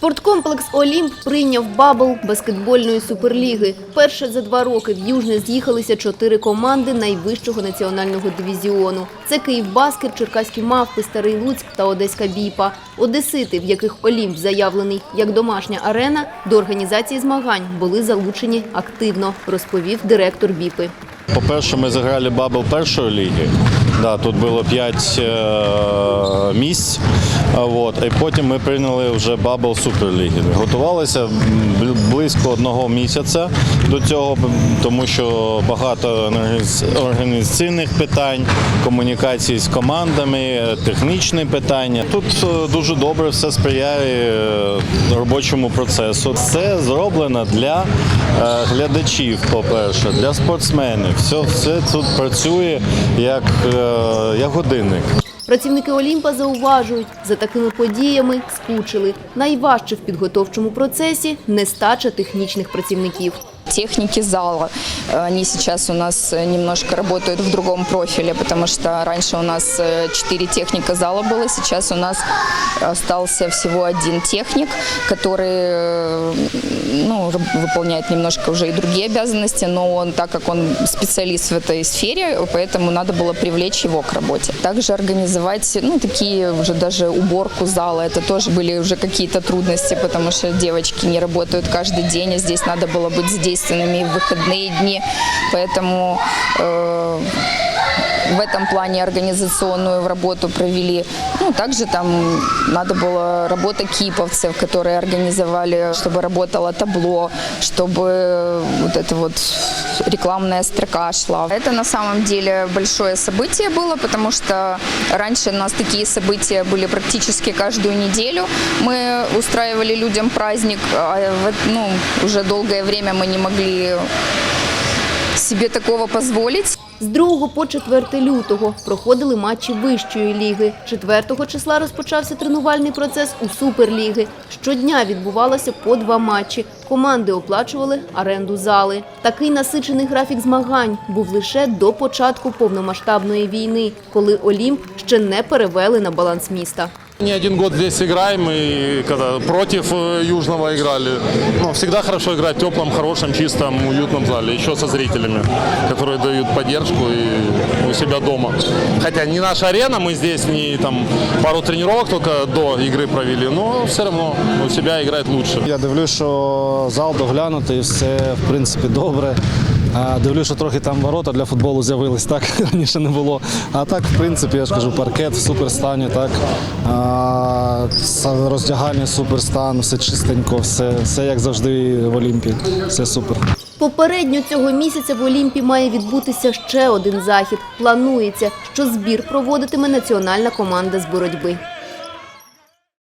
Спорткомплекс Олімп прийняв бабл баскетбольної суперліги. Перше за два роки в Южне з'їхалися чотири команди найвищого національного дивізіону. Це Київбаскет, Черкаські мавпи, Старий Луцьк та Одеська Біпа. Одесити, в яких Олімп заявлений як домашня арена, до організації змагань були залучені активно, розповів директор Біпи. По-перше, ми заграли бабл першої ліги. Да, тут було 5 е, місць. Вот. І потім ми прийняли вже бабл суперліги. Готувалися близько одного місяця до цього, тому що багато організ- організаційних питань, комунікації з командами, технічні питання. Тут е, дуже добре все сприяє е, робочому процесу. Все зроблено для глядачів, по-перше, для спортсменів. Все, все тут працює як, е, як годинник. Працівники Олімпа зауважують, за такими подіями скучили. Найважче в підготовчому процесі – нестача технічних працівників. Техники зала. Э, Они сейчас у нас э, немножко работают в другом профиле, потому что раньше у нас э, четыре техника зала было, сейчас у нас остался всего один техник, который э, ну, выполняет немножко уже и другие обязанности, но он, так как он специалист в этой сфере, поэтому надо было привлечь его к работе. Также организовать, ну, такие уже даже уборку зала, это тоже были уже какие-то трудности, потому что девочки не работают каждый день, а здесь надо было быть задействованными и в выходные дни, поэтому э, в этом плане организационную работу провели. Ну, также там надо было работа киповцев, которые организовали, чтобы работало табло, чтобы вот это вот рекламная строка шла. Это на самом деле большое событие было, потому что раньше у нас такие события были практически каждую неделю. Мы устраивали людям праздник, а ну, уже долгое время мы не могли себе такого позволить. З 2 по 4 лютого проходили матчі вищої ліги. 4 числа розпочався тренувальний процес у Суперліги. Щодня відбувалося по два матчі. Команди оплачували оренду зали. Такий насичений графік змагань був лише до початку повномасштабної війни, коли Олімп ще не перевели на баланс міста. Не один год здесь играем, и когда против э, Южного играли. Ну, всегда хорошо играть в теплом, хорошем, чистом, уютном зале, еще со зрителями, которые дают поддержку и у себя дома. Хотя не наша арена, мы здесь не там пару тренировок только до игры провели, но все равно у себя играть лучше. Я дивлюсь, що зал доглянутий, все в принципі добре. А, Дивлюсь, що трохи там ворота для футболу з'явились, так раніше не було. А так, в принципі, я ж кажу, паркет в суперстані, так роздягальня суперстан, все чистенько, все, все як завжди в Олімпі. Все супер. Попередньо цього місяця в Олімпі має відбутися ще один захід. Планується, що збір проводитиме національна команда з боротьби.